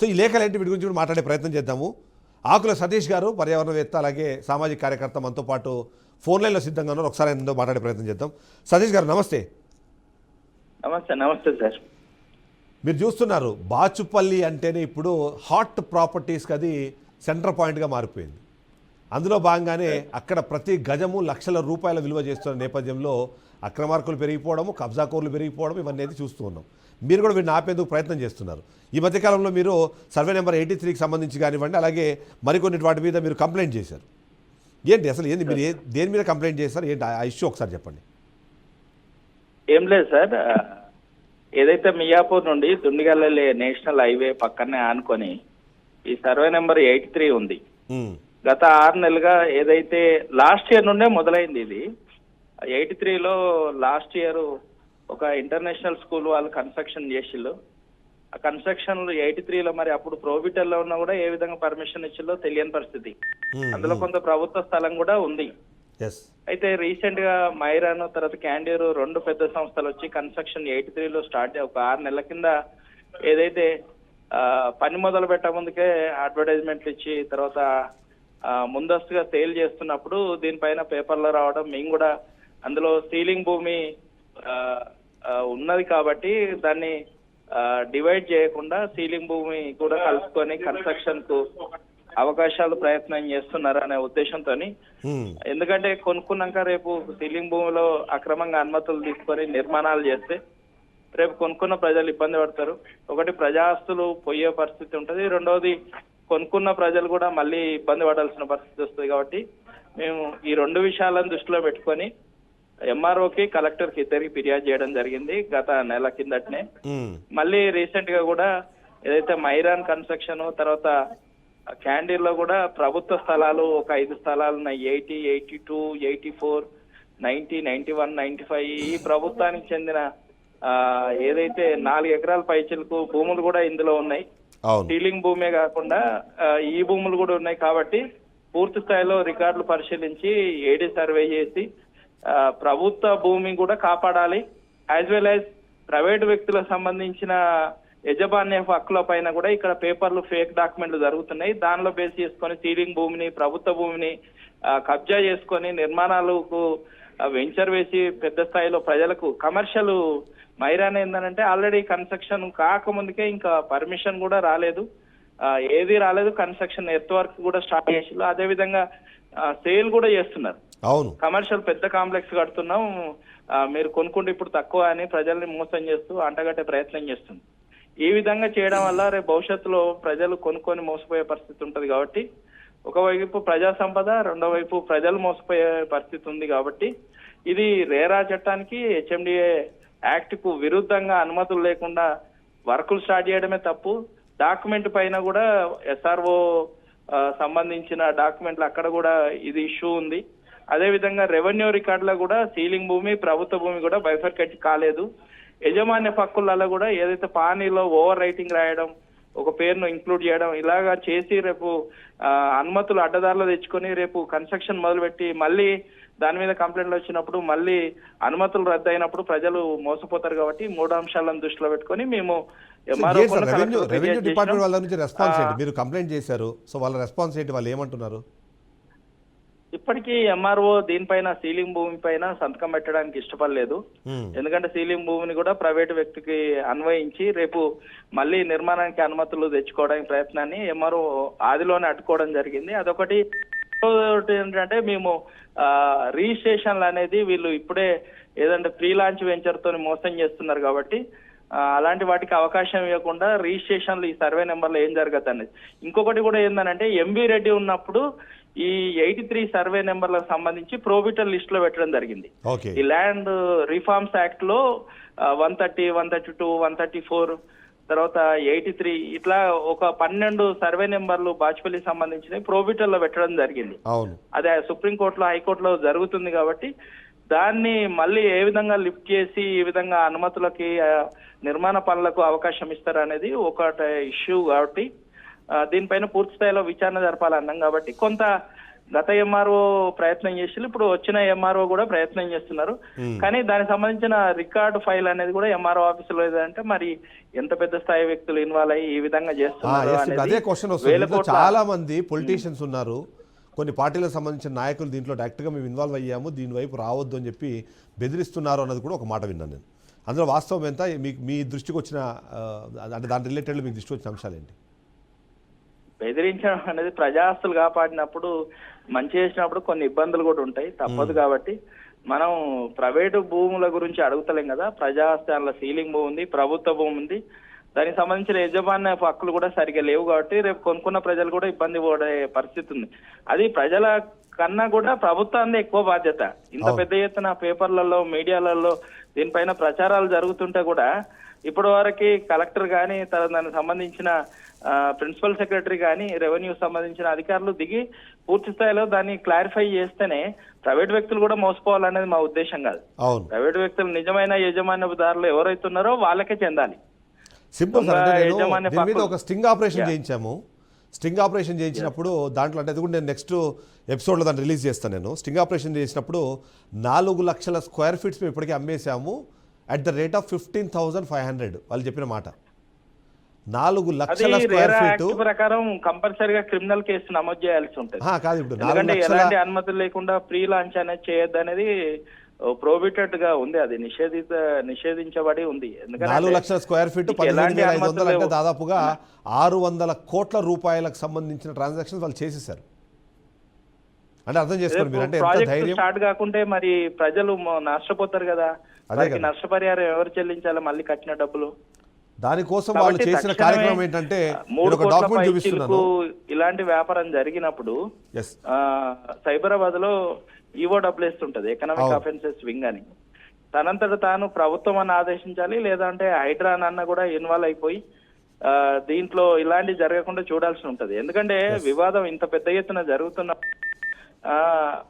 So ఈ లేఖలు ఏంటి? వీటి గురించి కూడా మాట్లాడే ప్రయత్నం చేద్దాము. ఆకుల సతీష్ గారు పర్యావరణవేత్త అలాగే సామాజిక కార్యకర్త మనతో పాటు ఫోన్ లైన్లో సిద్ధంగా ఉన్నారు. ఒకసారి ఆయనతో మాట్లాడే ప్రయత్నం చేద్దాం. సతీష్ గారు నమస్తే. నమస్తే నమస్తే సార్. మీరు చూస్తున్నారు బాచుపల్లి అంటేనే ఇప్పుడు హాట్ ప్రాపర్టీస్కి అది సెంటర్ పాయింట్గా మారిపోయింది. అందులో భాగంగానే అక్కడ ప్రతి గజము లక్షల రూపాయల విలువ చేస్తున్న నేపథ్యంలో అక్రమార్కులు పెరిగిపోవడము కబ్జాకోర్లు పెరిగిపోవడం ఇవన్నీ అయితే చూస్తూ ఉన్నాం. మీరు కూడా వీటిని ఆపేందుకు ప్రయత్నం చేస్తున్నారు. ఈ మధ్యకాలంలో మీరు సర్వే నెంబర్ ఎయిటీ త్రీకి సంబంధించి కానివ్వండి అలాగే మరికొన్ని వాటి మీద మీరు కంప్లైంట్ చేశారు. ఏంటి అసలు ఏంది మీరు ఏ దేని మీద కంప్లైంట్ చేశారు? ఏంటి ఆ ఇష్యూ ఒకసారి చెప్పండి. ఏం లేదు సార్. ఏదైతే మియాపూర్ నుండి దుండిగల్ వెళ్ళే నేషనల్ హైవే పక్కనే ఆనుకొని ఈ సర్వే నెంబర్ ఎయిటీ త్రీ ఉంది. గత ఆరు నెలలుగా ఏదైతే లాస్ట్ ఇయర్ నుండే మొదలైంది ఇది ఎయిటీ త్రీలో లాస్ట్ ఇయర్ ఒక ఇంటర్నేషనల్ స్కూల్ వాళ్ళు కన్స్ట్రక్షన్ చేసిళ్ళు. ఆ కన్స్ట్రక్షన్ ఎయిటీ త్రీలో మరి అప్పుడు ప్రోబిటల్లో ఉన్నా కూడా ఏ విధంగా పర్మిషన్ ఇచ్చిల్లో తెలియని పరిస్థితి. అందులో కొంత ప్రభుత్వ స్థలం కూడా ఉంది. అయితే రీసెంట్గా మైరాన్ తర్వాత క్యాండీర్ రెండు పెద్ద సంస్థలు వచ్చి కన్స్ట్రక్షన్ ఎయిటీ త్రీలో స్టార్ట్ ఒక ఆరు నెలల కింద ఏదైతే పని మొదలు పెట్ట ముందుకే అడ్వర్టైజ్మెంట్లు ఇచ్చి తర్వాత ముందస్తుగా సేల్ చేస్తున్నప్పుడు దీనిపైన పేపర్లో రావడం మేము కూడా అందులో సీలింగ్ భూమి ఉన్నది కాబట్టి దాన్ని డివైడ్ చేయకుండా సీలింగ్ భూమి కూడా కలుపుకొని కన్స్ట్రక్షన్కు అవకాశాలు ప్రయత్నం చేస్తున్నారు అనే ఉద్దేశంతో ఉమ్, ఎందుకంటే కొనుక్కున్నాక రేపు సీలింగ్ భూమిలో అక్రమంగా అనుమతులు తీసుకొని నిర్మాణాలు చేస్తే రేపు కొనుక్కున్న ప్రజలు ఇబ్బంది పడతారు. ఒకటి ప్రజాస్తులు పోయే పరిస్థితి ఉంటుంది. రెండవది కొనుక్కున్న ప్రజలు కూడా మళ్ళీ ఇబ్బంది పడాల్సిన పరిస్థితి వస్తుంది కాబట్టి మేము ఈ రెండు విషయాలను దృష్టిలో పెట్టుకొని ఎంఆర్ఓకి కలెక్టర్కి ఇద్దరికి ఫిర్యాదు చేయడం జరిగింది గత నెల కిందటనే. మళ్ళీ రీసెంట్గా కూడా ఏదైతే మైరాన్ కన్స్ట్రక్షన్ తర్వాత క్యాండీర్లో కూడా ప్రభుత్వ స్థలాలు ఒక ఐదు స్థలాలు ఉన్నాయి. Eighty eighty two eighty four ninety ninety one ninety five ఈ ప్రభుత్వానికి చెందిన ఏదైతే నాలుగు ఎకరాల పైచిలకు భూములు కూడా ఇందులో ఉన్నాయి. సీలింగ్ భూమే కాకుండా ఈ భూములు కూడా ఉన్నాయి కాబట్టి పూర్తి స్థాయిలో రికార్డులు పరిశీలించి ఏడీ సర్వే చేసి ప్రభుత్వ భూమి కూడా కాపాడాలి. యాజ్ వెల్ యాజ్ ప్రైవేట్ వ్యక్తులకు సంబంధించిన యజమాన్య హక్కుల పైన కూడా ఇక్కడ పేపర్లు ఫేక్ డాక్యుమెంట్లు జరుగుతున్నాయి. దానిలో బేస్ చేసుకొని సీలింగ్ భూమిని ప్రభుత్వ భూమిని కబ్జా చేసుకొని నిర్మాణాలకు వెంచర్ వేసి పెద్ద స్థాయిలో ప్రజలకు కమర్షియల్ మైరాన్ ఏంటంటే ఆల్రెడీ కన్స్ట్రక్షన్ కాకముందుకే ఇంకా పర్మిషన్ కూడా రాలేదు. ఏది రాలేదు కన్స్ట్రక్షన్ ఎర్త్ వర్క్ కూడా స్టార్ట్ చేసిల్లు అదే విధంగా సేల్ కూడా చేస్తున్నారు. అవును. కమర్షియల్ పెద్ద కాంప్లెక్స్ కడుతున్నాం. మీరు కొనుక్కుంటే ఇప్పుడు తక్కువ అని ప్రజల్ని మోసం చేస్తూ అంటగట్టే ప్రయత్నం చేస్తుంది. ఈ విధంగా చేయడం వల్ల రేపు భవిష్యత్తులో ప్రజలు కొనుక్కొని మోసపోయే పరిస్థితి ఉంటది కాబట్టి ఒకవైపు ప్రజా సంపద రెండో వైపు ప్రజలు మోసపోయే పరిస్థితి ఉంది కాబట్టి ఇది రేరా చట్టానికి హెచ్ఎండిఏ యాక్ట్కు విరుద్ధంగా అనుమతులు లేకుండా వర్కులు స్టార్ట్ చేయడమే తప్పు. డాక్యుమెంట్ పైన కూడా ఎస్ఆర్ఓ సంబంధించిన డాక్యుమెంట్లు అక్కడ కూడా ఇది ఇష్యూ ఉంది. అదే విధంగా రెవెన్యూ రికార్డులో కూడా సీలింగ్ భూమి ప్రభుత్వ భూమి కూడా బైఫర్కెట్ కాలేదు. యజమాన్య హక్కులలో కూడా ఏదైతే పానీలో ఓవర్ రైటింగ్ రాయడం ఒక పేరును ఇంక్లూడ్ చేయడం ఇలాగా చేసి రేపు అనుమతులు అడ్డదారులు తెచ్చుకొని రేపు కన్స్ట్రక్షన్ మొదలుపెట్టి మళ్ళీ దాని మీద కంప్లైంట్లు వచ్చినప్పుడు మళ్ళీ అనుమతులు రద్దు అయినప్పుడు ప్రజలు మోసపోతారు కాబట్టి మూడు అంశాలను దృష్టిలో పెట్టుకొని మేము రెవెన్యూ డిపార్ట్మెంట్. వాళ్ళ నుంచి రెస్పాన్స్ ఏంటి? మీరు కంప్లైంట్ చేశారు సో వాళ్ళ రెస్పాన్స్ ఏంటి? వాళ్ళు ఏమంటున్నారు? ఇప్పటికీ ఎంఆర్ఓ దీనిపైన సీలింగ్ భూమి పైన సంతకం పెట్టడానికి ఇష్టపడలేదు. ఎందుకంటే సీలింగ్ భూమిని కూడా ప్రైవేటు వ్యక్తికి అన్వయించి రేపు మళ్ళీ నిర్మాణానికి అనుమతులు తెచ్చుకోవడానికి ప్రయత్నాన్ని ఎంఆర్ఓ ఆదిలోనే అడ్డుకోవడం జరిగింది. అదొకటి. ఇంకోటి ఏంటంటే మేము రిజిస్ట్రేషన్లు అనేది వీళ్ళు ఇప్పుడే ఏదంటే ప్రీ లాంచ్ వెంచర్ తోని మోసం చేస్తున్నారు కాబట్టి అలాంటి వాటికి అవకాశం ఇవ్వకుండా రిజిస్ట్రేషన్లు ఈ సర్వే నెంబర్లో ఏం జరగదు అనేది ఇంకొకటి కూడా ఏంటంటే ఎంబీ రెడ్డి ఉన్నప్పుడు ఈ ఎయిటీ త్రీ సర్వే నెంబర్లకు సంబంధించి ప్రోబిటర్ లిస్ట్లో పెట్టడం జరిగింది. ఓకే. ఈ ల్యాండ్ రిఫార్మ్స్ యాక్ట్లో one thirty one thirty two one thirty four తర్వాత ఎయిటీ త్రీ ఇట్లా ఒక పన్నెండు సర్వే నెంబర్లు బాచుపల్లికి సంబంధించినవి ప్రోబిటర్లో పెట్టడం జరిగింది. అవును. అదే సుప్రీంకోర్టులో హైకోర్టులో జరుగుతుంది కాబట్టి దాన్ని మళ్ళీ ఏ విధంగా లిఫ్ట్ చేసి ఈ విధంగా అనుమతులకి నిర్మాణ పనులకు అవకాశం ఇస్తారు అనేది ఒక ఇష్యూ కాబట్టి దీనిపైన పూర్తి స్థాయిలో విచారణ జరపాలన్నాం కాబట్టి కొంత గత ఎంఆర్ఓ ప్రయత్నం చేసి ఇప్పుడు వచ్చిన ఎంఆర్ఓ కూడా ప్రయత్నం చేస్తున్నారు. కానీ దానికి సంబంధించిన రికార్డు ఫైల్ అనేది కూడా ఎంఆర్ఓ ఆఫీసులో లేదంటే మరి ఎంత పెద్ద స్థాయి వ్యక్తులు ఇన్వాల్వ్ అయ్యి ఈ విధంగా చేస్తున్నారు అదే క్వశ్చన్ వస్తుంది. చాలా మంది పొలిటీషియన్స్ ఉన్నారు. కొన్ని పార్టీలకు సంబంధించిన నాయకులు దీంట్లో డైరెక్ట్గా మేము ఇన్వాల్వ్ అయ్యాము. దీని వైపు రావద్దు అని చెప్పి బెదిరిస్తున్నారు అన్నది కూడా ఒక మాట విన్నాను నేను. అందులో వాస్తవం ఎంత? మీకు మీ దృష్టికి వచ్చిన అంటే దాని రిలేటెడ్ మీకు దృష్టికి వచ్చిన అంశాలు ఏంటి? బెదిరించడం అనేది ప్రజాస్తులు కాపాడినప్పుడు మంచి చేసినప్పుడు కొన్ని ఇబ్బందులు కూడా ఉంటాయి. తప్పదు కాబట్టి మనం ప్రైవేటు భూముల గురించి అడుగుతలేం కదా. ప్రజాస్తి అందులో సీలింగ్ భూమి ఉంది ప్రభుత్వ భూమి ఉంది. దానికి సంబంధించిన యజమాన్య హక్కులు కూడా సరిగ్గా లేవు కాబట్టి రేపు కొనుక్కున్న ప్రజలు కూడా ఇబ్బంది పడే పరిస్థితి ఉంది. అది ప్రజల కన్నా కూడా ప్రభుత్వాన్ని ఎక్కువ బాధ్యత. ఇంత. పెద్ద ఎత్తున పేపర్లలో మీడియాలలో దీనిపైన ప్రచారాలు జరుగుతుంటే కూడా ఇప్పటి వరకు కలెక్టర్ కానీ దానికి సంబంధించిన ప్రిన్సిపల్ సెక్రటరీ కానీ రెవెన్యూ సంబంధించిన అధికారులు దిగి పూర్తి స్థాయిలో దాన్ని క్లారిఫై చేస్తేనే ప్రైవేట్ వ్యక్తులు కూడా మోసపోవాలనేది మా ఉద్దేశం కాదు. ప్రైవేట్ వ్యక్తులు నిజమైన యజమాన్యదారులు ఎవరైతే ఉన్నారో వాళ్ళకే చెందాలి. సింపుల్ సార్ ఒక స్టింగ్ ఆపరేషన్. చేయించాము. స్టింగ్ ఆపరేషన్ చేయించినప్పుడు దాంట్లో అంటే అది కూడా నేను నెక్స్ట్ ఎపిసోడ్లో దాన్ని రిలీజ్ చేస్తాను నేను. స్టింగ్ ఆపరేషన్ చేసినప్పుడు నాలుగు లక్షల స్క్వేర్ ఫీట్స్ మేము ఇప్పటికే అమ్మేశాము. At the rate of fifteen thousand five hundred వాళ్ళు చెప్పిన మాట. నాలుగు లక్షల స్క్వేర్ ఫీట్ ప్రకారం కంపల్సరిగా క్రిమినల్ కేసు నమోదు చేయాల్సి ఉంటుంది. కాదు ఇప్పుడు ఎందుకంటే ఎలాంటి అనుమతులు లేకుండా ప్రీ లాంచ్ అనేది చేయొద్దు అనేది ప్రోబిటెడ్గా ఉంది. అది నిషేధిత నిషేధించబడి ఉంది. నాలుగు లక్షల స్క్వేర్ ఫీట్ పదిహేను ఐదు వందలు అంటే. దాదాపుగా ఆరు వందల కోట్ల రూపాయలకు సంబంధించిన ట్రాన్సాక్షన్స్ వాళ్ళు చేసేసారు అంటే అర్థం చేసుకోండి మీరు అంటే ధైర్యం? స్టార్ట్ కాకుంటే మరి ప్రజలు నష్టపోతారు కదా. అదే వారికి కదా. నష్టపరిహారం ఎవరు చెల్లించాలి? మళ్ళీ కట్టిన డబ్బులు. దానికోసం వాళ్ళు చేసిన కార్యక్రమం ఏంటంటే మూడు డాక్యుమెంట్ చూపిస్తున్నాను. ఇలాంటి వ్యాపారం జరిగినప్పుడు సైబరాబాద్లో ఈవో డబ్ల్యూఎస్ ఉంటుంది ఎకనామిక్. అఫెన్సెస్ వింగ్ అని. తనంతట తాను ప్రభుత్వం అని ఆదేశించాలి లేదంటే హైడ్రాన్ అన్న కూడా ఇన్వాల్వ్ అయిపోయి ఆ, దీంట్లో ఇలాంటి జరగకుండా చూడాల్సి ఉంటది. ఎందుకంటే వివాదం ఇంత పెద్ద ఎత్తున జరుగుతున్న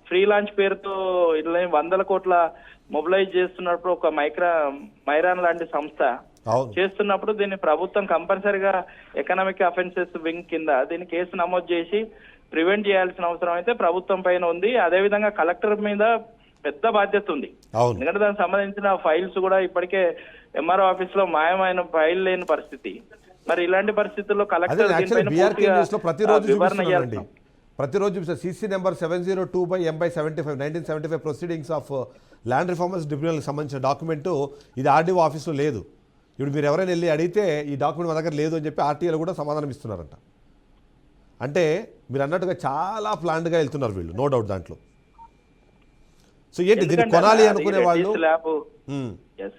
ఫ్రీ లాంచ్ పేరుతో ఇలా వందల కోట్ల మొబిలైజ్ చేస్తున్నప్పుడు ఒక మైక్రా మైరాన్ లాంటి సంస్థ చేస్తున్నప్పుడు దీన్ని ప్రభుత్వం కంపల్సరిగా ఎకనామిక్ అఫెన్సెస్ వింగ్ కింద దీన్ని కేసు నమోదు చేసి ప్రివెంట్ చేయాల్సిన అవసరం అయితే ప్రభుత్వం పైన ఉంది. అదేవిధంగా కలెక్టర్ మీద పెద్ద బాధ్యత ఉంది. ఎందుకంటే దానికి సంబంధించిన ఫైల్స్ కూడా ఇప్పటికే ఎంఆర్ఓ ఆఫీస్లో మాయమైన ఫైల్ లేని పరిస్థితి. మరి ఇలాంటి పరిస్థితుల్లో కలెక్టర్ వివరణ ప్రతిరోజు CC number seven zero two by M by seventy five nineteen seventy five proceedings of land reformers ట్రిబ్యునల్కి సంబంధించిన డాక్యుమెంట్ ఇది ఆర్డీఓ ఆఫీస్లో లేదు. ఇప్పుడు మీరు ఎవరైనా వెళ్ళి అడిగితే ఈ డాక్యుమెంట్ మా దగ్గర లేదు అని చెప్పి ఆర్టీఐలో కూడా సమాధానం ఇస్తున్నారంట. అంటే మీరు అన్నట్టుగా చాలా ప్లాన్డ్గా వెళ్తున్నారు వీళ్ళు నో డౌట్ దాంట్లో. సో ఏంటి దీన్ని కొనాలి అనుకునే వాళ్ళు?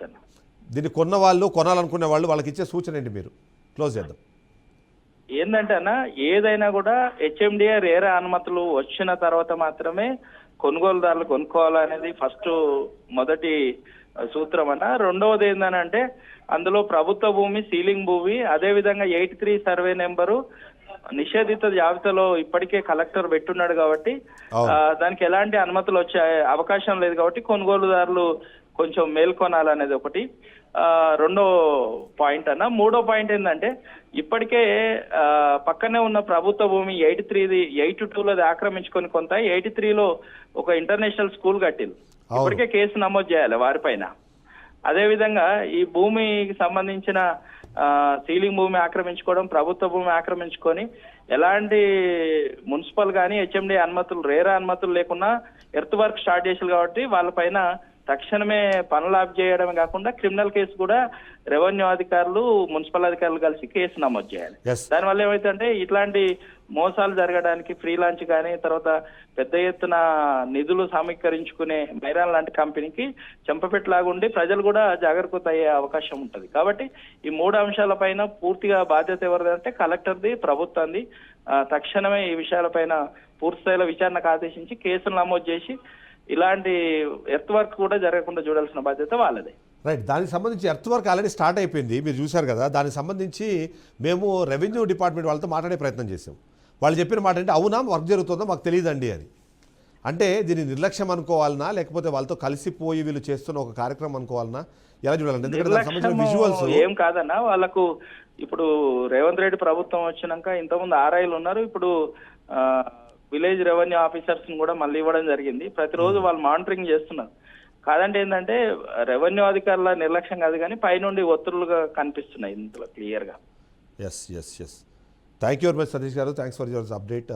అన్న. దీన్ని కొన్న వాళ్ళు కొనాలనుకునే వాళ్ళు వాళ్ళకి ఇచ్చే సూచన ఏంటి మీరు? క్లోజ్ చేద్దాం. ఏంటంటే అన్న ఏదైనా కూడా హెచ్ఎండిఏ రేరా అనుమతులు వచ్చిన తర్వాత మాత్రమే కొనుగోలుదారులు కొనుక్కోవాలనేది ఫస్ట్ మొదటి సూత్రం అన్న. రెండవది ఏంటంటే అందులో ప్రభుత్వ భూమి సీలింగ్ భూమి అదే విధంగా ఎయిట్ త్రీ సర్వే నెంబరు నిషేధిత జాబితాలో ఇప్పటికే కలెక్టర్ పెట్టున్నాడు కాబట్టి దానికి ఎలాంటి అనుమతులు వచ్చే అవకాశం లేదు కాబట్టి కొనుగోలుదారులు కొంచెం మేల్కొనాలనేది ఒకటి. ఆ, రెండో పాయింట్ అన్న. మూడో పాయింట్ ఏంటంటే ఇప్పటికే పక్కనే ఉన్న ప్రభుత్వ భూమి ఎయిటీ త్రీది ఎయిటీ టూలోది ఆక్రమించుకొని కొంత ఎయిటీ త్రీలో ఒక ఇంటర్నేషనల్ స్కూల్ కట్టింది. ఇప్పటికే కేసు నమోదు చేయాలి వారిపైన అదే విధంగా ఈ భూమికి సంబంధించిన సీలింగ్ భూమి ఆక్రమించుకోవడం ప్రభుత్వ భూమి ఆక్రమించుకొని ఎలాంటి మున్సిపల్ కానీ హెచ్ఎండి అనుమతులు రేరా అనుమతులు లేకుండా ఎర్త్ వర్క్ స్టార్ట్ చేసారు కాబట్టి వాళ్ళపైన తక్షణమే పనులు ఆఫ్ చేయడమే కాకుండా క్రిమినల్ కేసు కూడా రెవెన్యూ అధికారులు మున్సిపల్ అధికారులు కలిసి కేసు నమోదు చేయాలి. దానివల్ల ఏమైతుందంటే ఇట్లాంటి మోసాలు జరగడానికి ఫ్రీలాంచ్ కానీ తర్వాత పెద్ద ఎత్తున నిధులు సమీకరించుకునే బైరాన్ లాంటి కంపెనీకి చెంపపెట్టలాగుండి ప్రజలు కూడా జాగరూకత అయ్యే అవకాశం ఉంటుంది. కాబట్టి ఈ మూడు అంశాలపైన పూర్తిగా బాధ్యత ఎవరిదంటే కలెక్టర్ది ప్రభుత్వంది. తక్షణమే ఈ విషయాలపైన పూర్తిస్థాయిలో విచారణకు ఆదేశించి కేసులు నమోదు చేసి ఇలాంటి ఎర్త్ వర్క్ కూడా జరగకుండా చూడాల్సిన బాధ్యత వాళ్ళదే. రైట్ దానికి సంబంధించి ఎర్త్ వర్క్ ఆల్రెడీ స్టార్ట్ అయిపోయింది. మీరు చూశారు కదా దానికి సంబంధించి మేము రెవెన్యూ డిపార్ట్మెంట్ వాళ్ళతో మాట్లాడే ప్రయత్నం చేసాం వాళ్ళు చెప్పిన మాట అంటే అవునా? వర్క్ జరుగుతుందో? మాకు తెలియదండి అని అంటే దీన్ని నిర్లక్ష్యం అనుకోవాలనా? లేకపోతే వాళ్ళతో కలిసిపోయి వీళ్ళు చేస్తున్న ఒక కార్యక్రమం అనుకోవాలనా? ఎలా చూడాలంటే ఎందుకంటే ఏం కాదన్నా వాళ్ళకు ఇప్పుడు రేవంత్ రెడ్డి ప్రభుత్వం వచ్చినాక ఇంతకుముందు ఆర్ఐలు ఉన్నారు. ఇప్పుడు విలేజ్ రెవెన్యూ ఆఫీసర్స్ కూడా మళ్ళీ ఇవ్వడం జరిగింది. ప్రతిరోజు వాళ్ళు మానిటరింగ్ చేస్తున్నారు. కాదంటే ఏంటంటే రెవెన్యూ అధికారుల నిర్లక్ష్యం కాదు కానీ పైనుండి ఒత్తులుగా కనిపిస్తున్నాయి ఇందులో క్లియర్గా. Yes yes yes thank you very much Satish గారు థ్యాంక్స్ ఫర్ యువర్ అప్డేట్